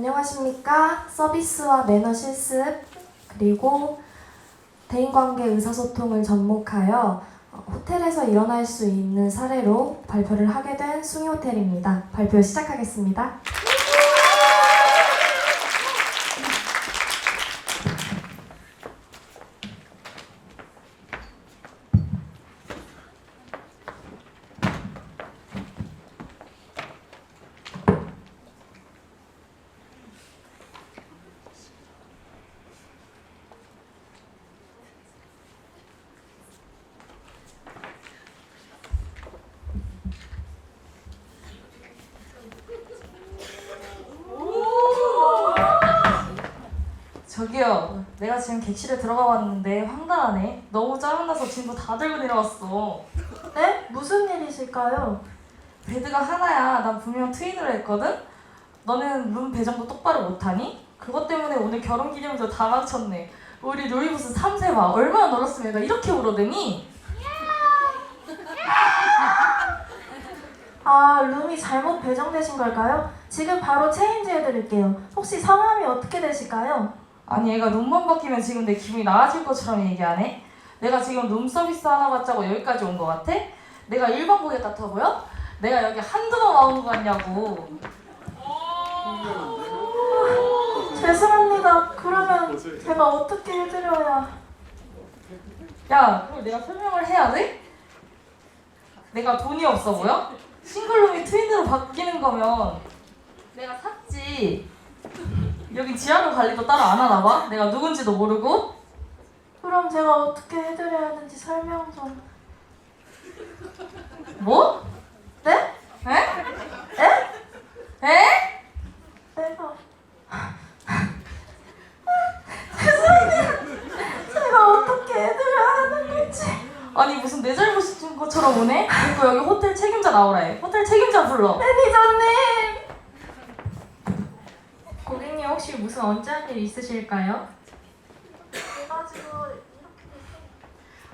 안녕하십니까. 서비스와 매너 실습, 그리고 대인관계 의사소통을 접목하여 어, 호텔에서 일어날 수 있는 사례로 발표를 하게 된 숭이 호텔입니다. 발표 시작하겠습니다. 저기요, 내가 지금 객실에 들어가 봤는데 황당하네. 너무 짜증나서 짐도 다 들고 내려왔어. 네? 무슨 일이실까요? 베드가 하나야. 난 분명 트윈으로 했거든? 너는 룸 배정도 똑바로 못하니? 그것 때문에 오늘 결혼 기념일도 다 망쳤네. 우리 루이부스 3세 봐. 얼마나 놀았으면 내가 이렇게 울어대니? 아, 룸이 잘못 배정되신 걸까요? 지금 바로 체인지 해드릴게요. 혹시 성함이 어떻게 되실까요? 아니 얘가 룸만 바뀌면 지금 내 기분이 나아질 것처럼 얘기하네? 내가 지금 룸 서비스 하나 받자고 여기까지 온 것 같아? 내가 일반 고객 같아 보여? 내가 여기 한두 번 와온 것 같냐고. 죄송합니다. 그러면 제가 어떻게 해드려야... 야, 그걸 내가 설명을 해야 돼? 내가 돈이 없어 보여? 싱글룸이 트윈으로 바뀌는 거면 내가 샀지. 여기 지하로 관리도 따로 안 하나 봐? 내가 누군지도 모르고? 그럼 제가 어떻게 해드려야 하는지 설명 좀... 뭐? 네? 에? 에? 에? 내가... 죄송해요. 제가 어떻게 해드려야 하는 건지... 아니 무슨 내 잘못인 것처럼 오네? 그리고 여기 호텔 책임자 나오라 해. 호텔 책임자 불러. 매니저님! 고객님 혹시 무슨 언짢은 일 있으실까요?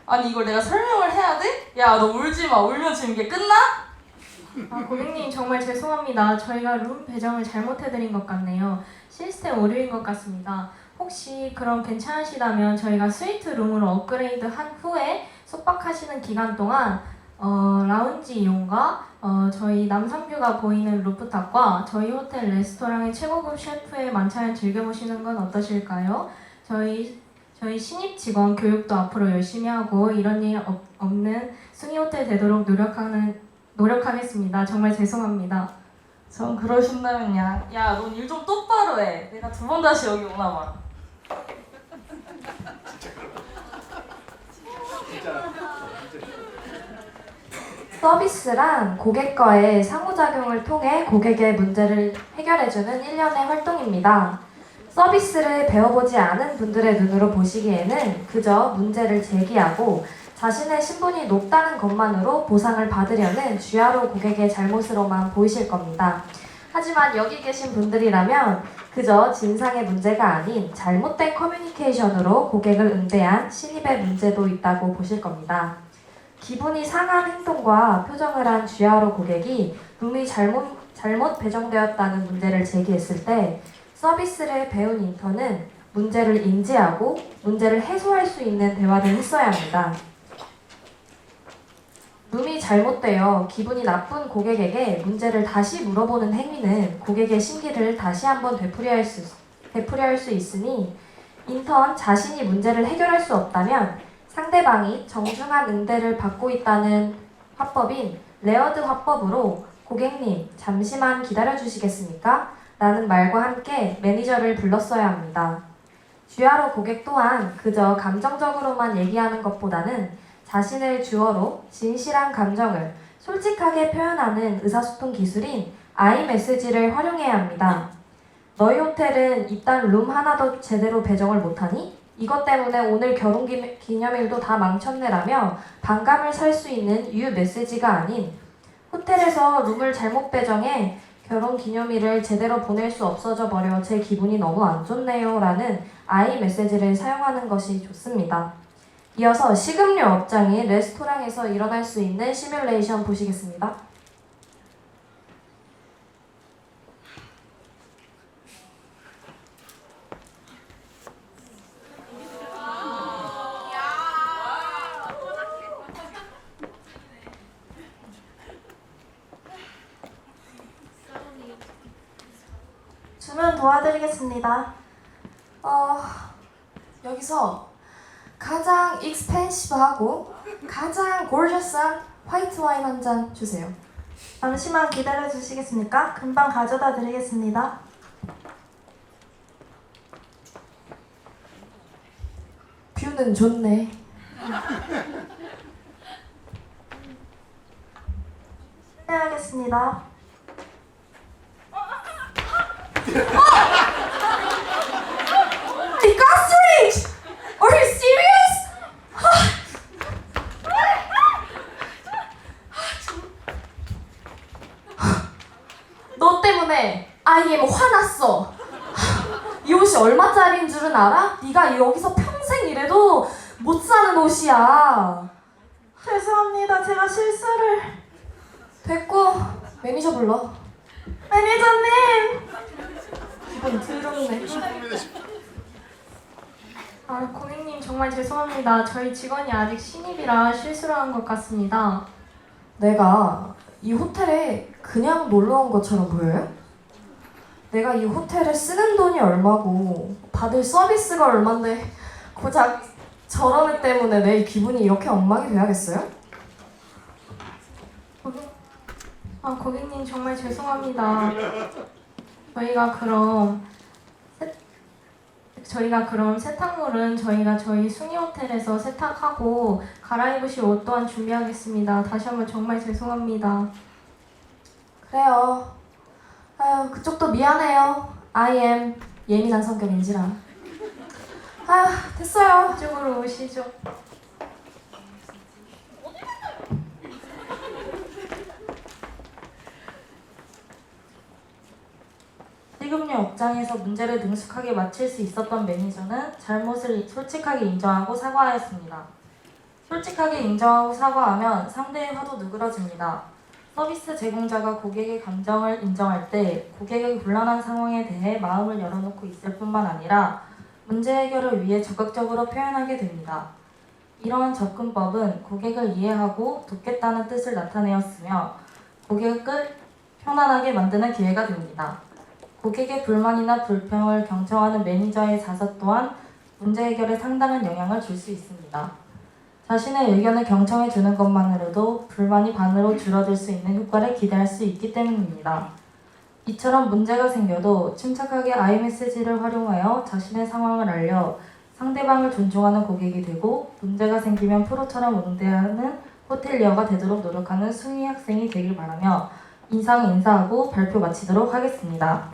아니 이걸 내가 설명을 해야 돼? 야 너 울지 마. 울면 지금 이게 끝나? 아, 고객님 정말 죄송합니다. 저희가 룸 배정을 잘못해드린 것 같네요. 시스템 오류인 것 같습니다. 혹시 그럼 괜찮으시다면 저희가 스위트 룸으로 업그레이드 한 후에 숙박하시는 기간 동안 어, 라운지 이용과 어, 저희 남산뷰가 보이는 루프탑과 저희 호텔 레스토랑의 최고급 셰프의 만찬을 즐겨보시는 건 어떠실까요? 저희 저희 신입 직원 교육도 앞으로 열심히 하고 이런 일 없, 없는 숭이 호텔 되도록 노력하는 노력하겠습니다. 정말 죄송합니다. 전 그러신다면 야. 야, 넌 일 좀 똑바로 해. 내가 두 번 다시 여기 오나 봐. 서비스란 고객과의 상호작용을 통해 고객의 문제를 해결해주는 일련의 활동입니다. 서비스를 배워보지 않은 분들의 눈으로 보시기에는 그저 문제를 제기하고 자신의 신분이 높다는 것만으로 보상을 받으려는 주야로 고객의 잘못으로만 보이실 겁니다. 하지만 여기 계신 분들이라면 그저 진상의 문제가 아닌 잘못된 커뮤니케이션으로 고객을 응대한 신입의 문제도 있다고 보실 겁니다. 기분이 상한 행동과 표정을 한 주야로 고객이 룸이 잘못, 잘못 배정되었다는 문제를 제기했을 때 서비스를 배운 인턴은 문제를 인지하고 문제를 해소할 수 있는 대화를 했어야 합니다. 룸이 잘못되어 기분이 나쁜 고객에게 문제를 다시 물어보는 행위는 고객의 심기를 다시 한번 되풀이할 수, 되풀이할 수 있으니 인턴 자신이 문제를 해결할 수 없다면 상대방이 정중한 응대를 받고 있다는 화법인 레어드 화법으로 고객님 잠시만 기다려 주시겠습니까? 라는 말과 함께 매니저를 불렀어야 합니다. 주야로 고객 또한 그저 감정적으로만 얘기하는 것보다는 자신을 주어로 진실한 감정을 솔직하게 표현하는 의사소통 기술인 아이 메시지를 활용해야 합니다. 너희 호텔은 이딴 룸 하나도 제대로 배정을 못하니? 이것 때문에 오늘 결혼 기- 기념일도 다 망쳤네라며 반감을 살 수 있는 유유 메시지가 아닌 호텔에서 룸을 잘못 배정해 결혼 기념일을 제대로 보낼 수 없어져 버려 제 기분이 너무 안 좋네요 라는 아이 메시지를 사용하는 것이 좋습니다. 이어서 식음료 업장인 레스토랑에서 일어날 수 있는 시뮬레이션 보시겠습니다. 주문 도와드리겠습니다. 어, 여기서 가장 익스펜시브하고 가장 골저스한 화이트 와인 한 잔 주세요. 잠시만 기다려 주시겠습니까? 금방 가져다 드리겠습니다. 뷰는 좋네. 실례하겠습니다. 이 가스레인지! Are you serious? 너 때문에 아이엠 화났어. 이 옷이 얼마짜리인 줄은 알아? 네가 여기서 평생 일해도 못 사는 옷이야. 죄송합니다. 제가 실수를. 됐고 매니저 불러. 매니저님! 기분 더럽네. 아, 고객님 정말 죄송합니다. 저희 직원이 아직 신입이라 실수를 한 것 같습니다. 내가 이 호텔에 그냥 놀러 온 것처럼 보여요? 내가 이 호텔에 쓰는 돈이 얼마고 받을 서비스가 얼만데 고작 저런 애 때문에 내 기분이 이렇게 엉망이 돼야겠어요? 고객... 아, 고객님 정말 죄송합니다. 저희가 그럼 세... 저희가 그럼 세탁물은 저희가 저희 숭이 호텔에서 세탁하고 갈아입으실 옷 또한 준비하겠습니다. 다시 한번 정말 죄송합니다. 그래요. 아유 그쪽도 미안해요. I am 예민한 성격인지라. 아유 됐어요. 이쪽으로 오시죠. 식음료 업장에서 문제를 능숙하게 마칠 수 있었던 매니저는 잘못을 솔직하게 인정하고 사과하였습니다. 솔직하게 인정하고 사과하면 상대의 화도 누그러집니다. 서비스 제공자가 고객의 감정을 인정할 때 고객의 곤란한 상황에 대해 마음을 열어놓고 있을 뿐만 아니라 문제 해결을 위해 적극적으로 표현하게 됩니다. 이러한 접근법은 고객을 이해하고 돕겠다는 뜻을 나타내었으며 고객을 편안하게 만드는 기회가 됩니다. 고객의 불만이나 불평을 경청하는 매니저의 자세 또한 문제 해결에 상당한 영향을 줄 수 있습니다. 자신의 의견을 경청해 주는 것만으로도 불만이 반으로 줄어들 수 있는 효과를 기대할 수 있기 때문입니다. 이처럼 문제가 생겨도 침착하게 아이메시지를 활용하여 자신의 상황을 알려 상대방을 존중하는 고객이 되고 문제가 생기면 프로처럼 응대하는 호텔리어가 되도록 노력하는 수미 학생이 되길 바라며 이상 인사하고 발표 마치도록 하겠습니다.